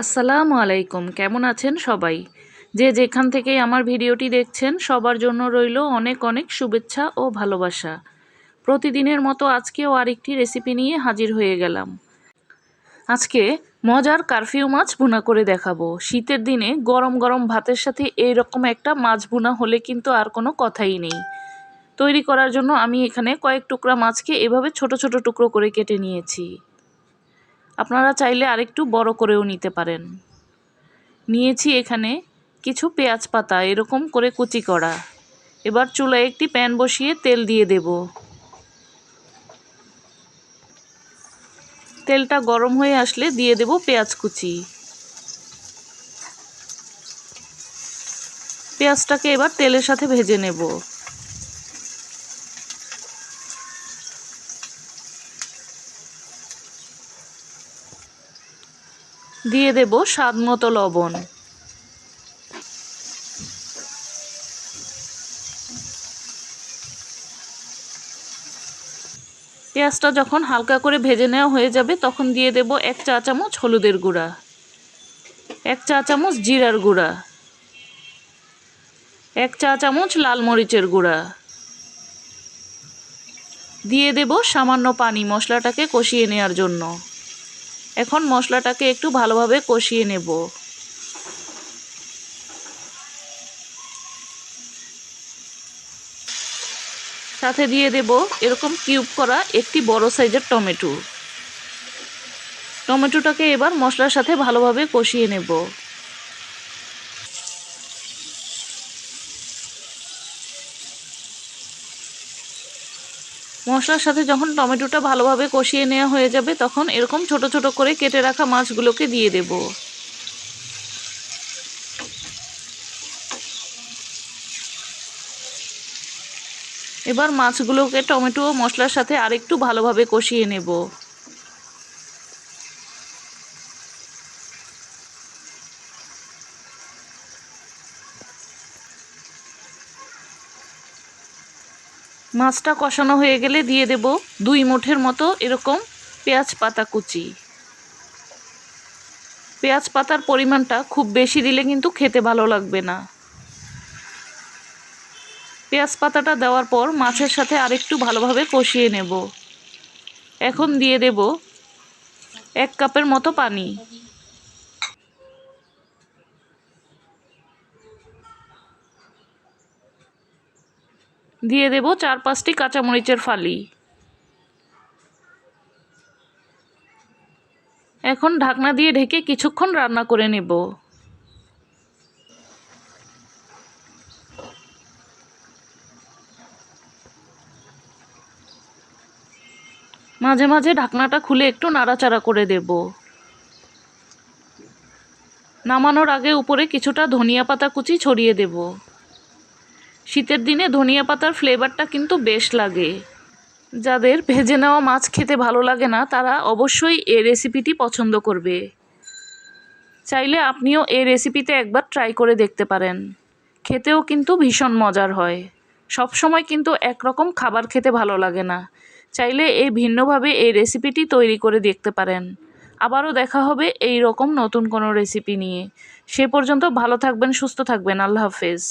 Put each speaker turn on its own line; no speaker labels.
আসসালামু আলাইকুম, কেমন আছেন সবাই? যে যেখান থেকেই আমার ভিডিওটি দেখছেন, সবার জন্য রইল অনেক অনেক শুভেচ্ছা ও ভালোবাসা। প্রতিদিনের মতো আজকেও আরেকটি রেসিপি নিয়ে হাজির হয়ে গেলাম। আজকে মজার কারফিউ মাছ ভুনা করে দেখাবো। শীতের দিনে গরম গরম ভাতের সাথে এই রকম একটা মাছ ভুনা হলে কিন্তু আর কোনো কথাই নেই। তৈরি করার জন্য আমি এখানে কয়েক টুকরা মাছকে এভাবে ছোট ছোট টুকরো করে কেটে নিয়েছি। আপনারা চাইলে আরেকটু বড় করেও নিতে পারেন। নিয়েছি এখানে কিছু পেঁয়াজ পাতা, এরকম করে কুচি করা। এবার চুলায় একটি প্যান বসিয়ে তেল দিয়ে দেব। তেলটা গরম হয়ে আসলে দিয়ে দেব পেঁয়াজ কুচি। পেঁয়াজটাকে এবার তেলের সাথে ভেজে নেব। দিয়ে দেব স্বাদ মতো লবণ। পেঁয়াজটা যখন হালকা করে ভেজে নেওয়া হয়ে যাবে, তখন দিয়ে দেব এক চা চামচ হলুদের গুঁড়া, এক চা চামচ জিরার গুঁড়া, এক চা চামচ লাল মরিচের গুঁড়া। দিয়ে দেব সামান্য পানি মশলাটাকে কষিয়ে নেওয়ার জন্য। এখন মশলাটাকে একটু ভালোভাবে কষিয়ে নেব। সাথে দিয়ে দেব এরকম কিউব করা একটি বড় সাইজের টমেটো। টমেটোটাকে এবার মশলার সাথে ভালোভাবে কষিয়ে নেব। মশলার সাথে যখন টমেটোটা ভালোভাবে কষিয়ে নেওয়া হয়ে যাবে, তখন এরকম ছোট ছোট করে কেটে রাখা মাছগুলোকে দিয়ে দেব। এবার মাছগুলোকে টমেটো ও মশলার সাথে আরেকটু ভালোভাবে কষিয়ে নেব। মাছটা কষানো হয়ে গেলে দিয়ে দেব দুই মুঠের মতো এরকম পেঁয়াজ পাতা কুচি। পেঁয়াজ পাতার পরিমাণটা খুব বেশি দিলে কিন্তু খেতে ভালো লাগবে না। পেঁয়াজ পাতাটা দেওয়ার পর মাছের সাথে আরেকটু ভালোভাবে কষিয়ে নেব। এখন দিয়ে দেব এক কাপের মতো পানি। দিয়ে দেব চার পাঁচটি কাঁচামরিচের ফালি। এখন ঢাকনা দিয়ে ঢেকে কিছুক্ষণ রান্না করে নেব। মাঝে মাঝে ঢাকনাটা খুলে একটু নাড়াচাড়া করে দেব। নামানোর আগে উপরে কিছুটা ধনিয়া পাতা কুচি ছড়িয়ে দেব। শীতের দিনে ধনিয়া পাতার ফ্লেভারটা কিন্তু বেশ লাগে। যাদের ভেজে নেওয়া মাছ খেতে ভালো লাগে না, তারা অবশ্যই এই রেসিপিটি পছন্দ করবে। চাইলে আপনিও এই রেসিপিতে একবার ট্রাই করে দেখতে পারেন। খেতেও কিন্তু ভীষণ মজার হয়। সব সময় কিন্তু একরকম খাবার খেতে ভালো লাগে না। চাইলে এই ভিন্নভাবে এই রেসিপিটি তৈরি করে দেখতে পারেন। আবারও দেখা হবে এই রকম নতুন কোনো রেসিপি নিয়ে। সে পর্যন্ত ভালো থাকবেন, সুস্থ থাকবেন। আল্লাহ হাফেজ।